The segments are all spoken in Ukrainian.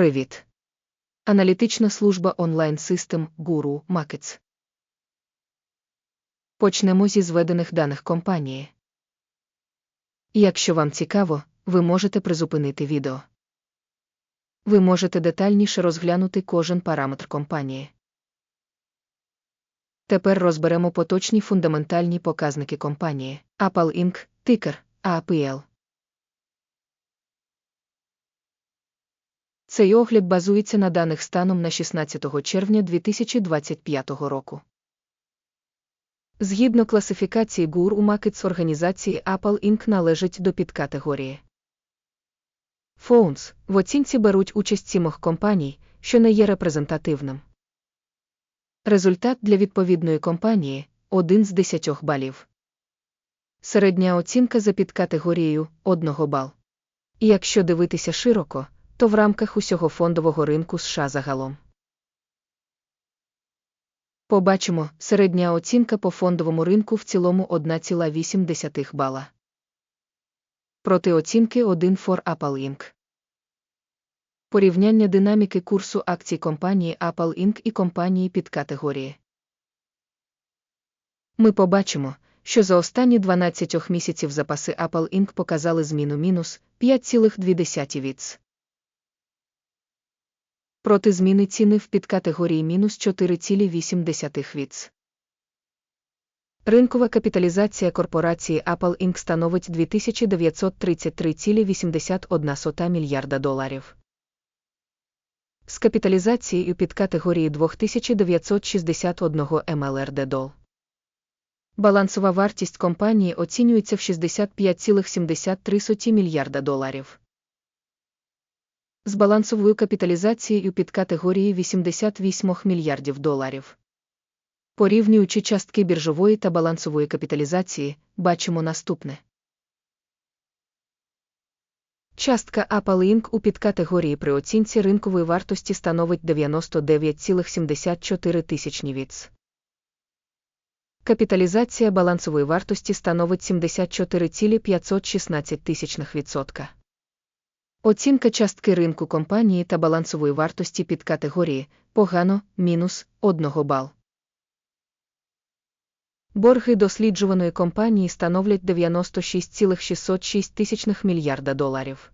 Привіт. Аналітична служба онлайн систем Guru Markets. Почнемо зі зведених даних компанії. Якщо вам цікаво, ви можете призупинити відео. Ви можете детальніше розглянути кожен параметр компанії. Тепер розберемо поточні фундаментальні показники компанії Apple Inc. тикер APL. Цей огляд базується на даних станом на 16 червня 2025 року. Згідно класифікації GUR у Markets організації Apple Inc. належить до підкатегорії. Phones в оцінці беруть участь сімох компаній, що не є репрезентативним. Результат для відповідної компанії 1 з 10 балів. Середня оцінка за підкатегорією 1 бал. І якщо дивитися широко, то в рамках усього фондового ринку США загалом. Побачимо, середня оцінка по фондовому ринку в цілому 1,8 бала. Проти оцінки 1 for Apple Inc. Порівняння динаміки курсу акцій компанії Apple Inc. і компанії під категорії. Ми побачимо, що за останні 12 місяців запаси Apple Inc. показали зміну мінус 5,2 віц. Проти зміни ціни в підкатегорії мінус 4,8 віц. Ринкова капіталізація корпорації Apple Inc. становить 2933,81 мільярда доларів. З капіталізацією підкатегорії 2961 МЛРД дол. Балансова вартість компанії оцінюється в 65,73 мільярда доларів. З балансовою капіталізацією під категорії 88 мільярдів доларів. Порівнюючи частки біржової та балансової капіталізації, бачимо наступне. Частка Apple Inc. у підкатегорії при оцінці ринкової вартості становить 99,74 тисячні віц. Капіталізація балансової вартості становить 74,516 тисячних відсотка. Оцінка частки ринку компанії та балансової вартості під категорії погано мінус 1 бал. Борги досліджуваної компанії становлять 96,606 тисячних мільярда доларів.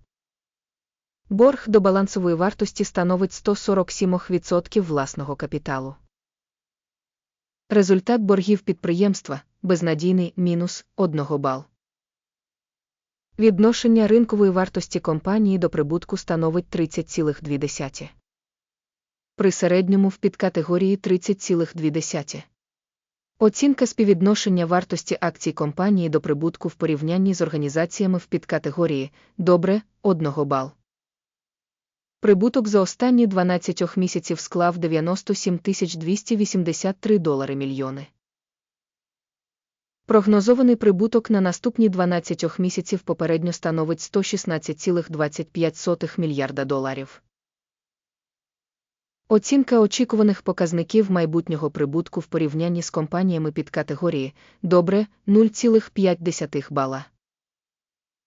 Борг до балансової вартості становить 147% власного капіталу. Результат боргів підприємства безнадійний мінус 1 бал. Відношення ринкової вартості компанії до прибутку становить 30,2. При середньому в підкатегорії 30,2. Оцінка співвідношення вартості акцій компанії до прибутку в порівнянні з організаціями в підкатегорії добре 1 бал. Прибуток за останні 12 місяців склав 97 283 долари мільйони. Прогнозований прибуток на наступні 12 місяців попередньо становить 116,25 мільярда доларів. Оцінка очікуваних показників майбутнього прибутку в порівнянні з компаніями під категорії добре 0,5 бала.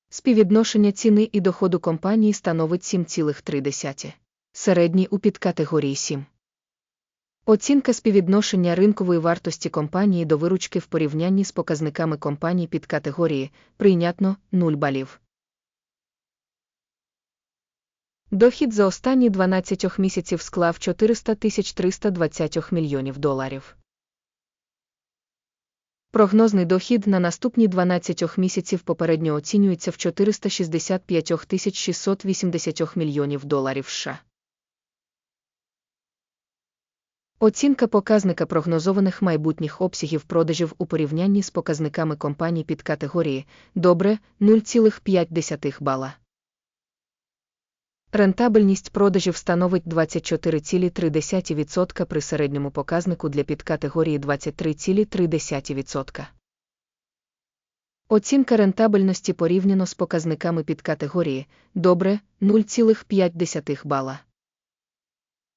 Співвідношення ціни і доходу компанії становить 7,3. Середній у підкатегорії 7. Оцінка співвідношення ринкової вартості компанії до виручки в порівнянні з показниками компаній під категорії прийнятно 0 балів. Дохід за останні 12 місяців склав 400 320 мільйонів доларів. Прогнозний дохід на наступні 12 місяців попередньо оцінюється в 465 680 мільйонів доларів США. Оцінка показника прогнозованих майбутніх обсягів продажів у порівнянні з показниками компаній під категорії добре 0,5 бала. Рентабельність продажів становить 24,3% при середньому показнику для підкатегорії 23,3%. Оцінка рентабельності порівняно з показниками підкатегорії добре 0,5 бала.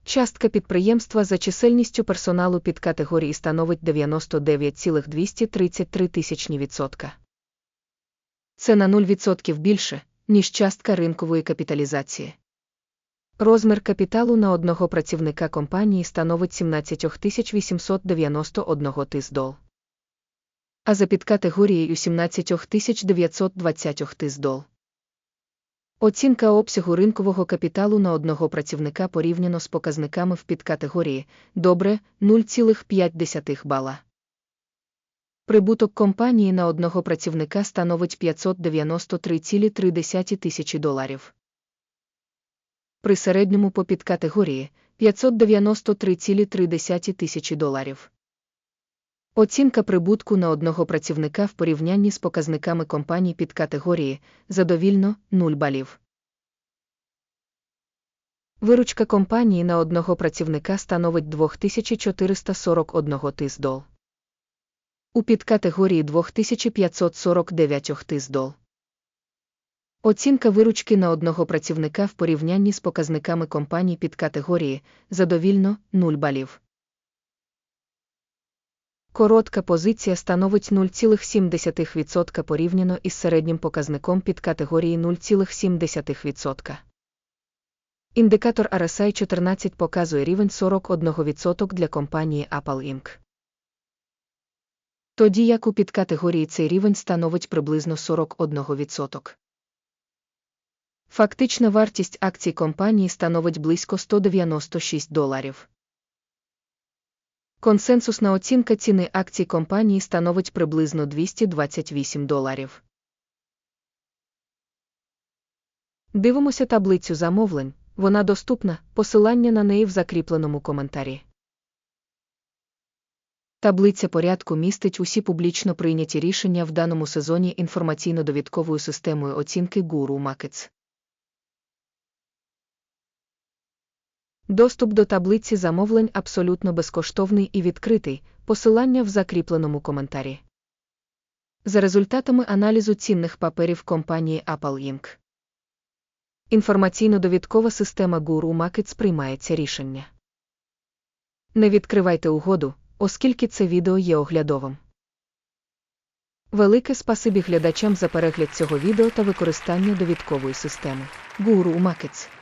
Частка підприємства за чисельністю персоналу під категорії становить 99,233 тисячні відсотка. Це на 0% більше, ніж частка ринкової капіталізації. Розмір капіталу на одного працівника компанії становить 17 891 тисдол. А за підкатегорією 17 920 тисдол. Оцінка обсягу ринкового капіталу на одного працівника порівняно з показниками в підкатегорії добре 0,5 бала. Прибуток компанії на одного працівника становить 593,3 тисячі доларів. При середньому по підкатегорії 593,3 тисячі доларів. Оцінка прибутку на одного працівника в порівнянні з показниками компаній під категорії задовільно 0 балів. Виручка компанії на одного працівника становить 2441 тисдол. У підкатегорії 2549 тисдол. Оцінка виручки на одного працівника в порівнянні з показниками компаній під категорії задовільно 0 балів. Коротка позиція становить 0,7% порівняно із середнім показником під категорії 0,7%. Індикатор RSI 14 показує рівень 41% для компанії Apple Inc. Тоді як у підкатегорії цей рівень становить приблизно 41%. Фактична вартість акцій компанії становить близько 196 доларів. Консенсусна оцінка ціни акцій компанії становить приблизно 228 доларів. Дивимося таблицю замовлень. Вона доступна, посилання на неї в закріпленому коментарі. Таблиця порядку містить усі публічно прийняті рішення в даному сезоні інформаційно-довідковою системою оцінки Guru Markets. Доступ до таблиці замовлень абсолютно безкоштовний і відкритий, посилання в закріпленому коментарі. За результатами аналізу цінних паперів компанії Apple Inc. Інформаційно-довідкова система Guru Markets приймається рішення. Не відкривайте угоду, оскільки це відео є оглядовим. Велике спасибі глядачам за перегляд цього відео та використання довідкової системи Guru Markets.